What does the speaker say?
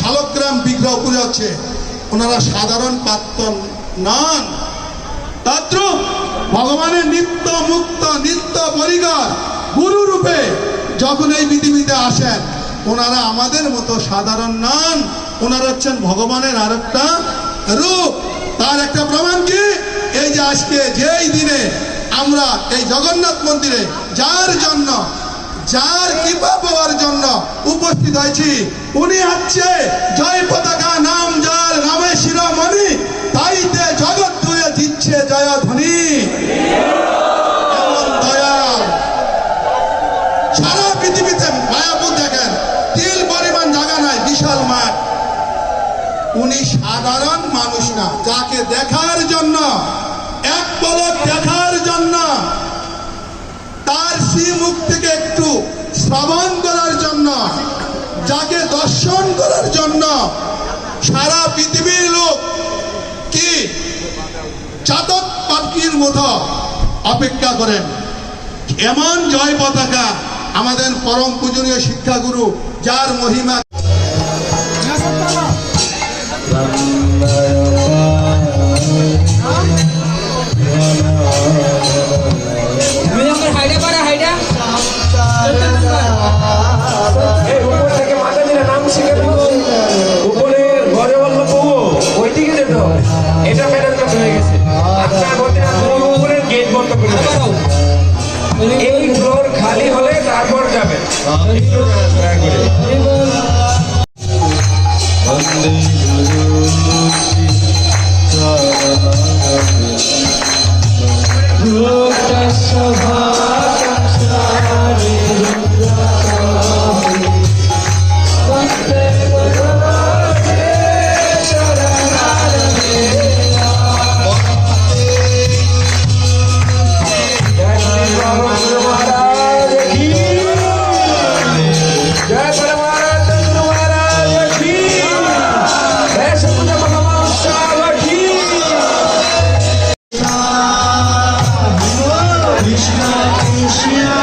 শালগ্রাম বিগ্রহ ওনারা সাধারণ পাত্র নন। ভগবানের নিত্য মুক্ত, নিত্য গুরু রূপে যখন এই পৃথিবীতে আসেন, ওনারা আমাদের মতো সাধারণ নন। ওনারা হচ্ছেন ভগবানের আর একটা রূপ। তার একটা প্রমাণ কি? এই যে আজকে, যেই দিনে আমরা এই জগন্নাথ মন্দিরে, যার জন্য যার কৃপা পাওয়ার জন্য উপস্থিত হয়েছি, উনি হচ্ছে জয় পতাকা নাম, যার নামে শিরোমণি, তাইতে জগৎ জুড়ে দিচ্ছে জয় ধ্বনি। সারা পৃথিবীতে মায়াপুর দেখেন, তিল পরিমাণ জায়গা নাই, বিশাল মাঠ। উনি সাধারণ মানুষ না, যাকে দেখার জন্য, এক পলক দেখার জন্য, তার থেকে একটু শ্রবণ করার জন্য, যাকে দর্শন করার জন্য সারা পৃথিবীর লোক কি চাতক পাখির মতো অপেক্ষা করেন। এমন জয় পতাকা আমাদের পরম পূজনীয় শিক্ষাগুরু, যার মহিমা এই ফ্লোর খালি হলে তারপর যাবে Yeah.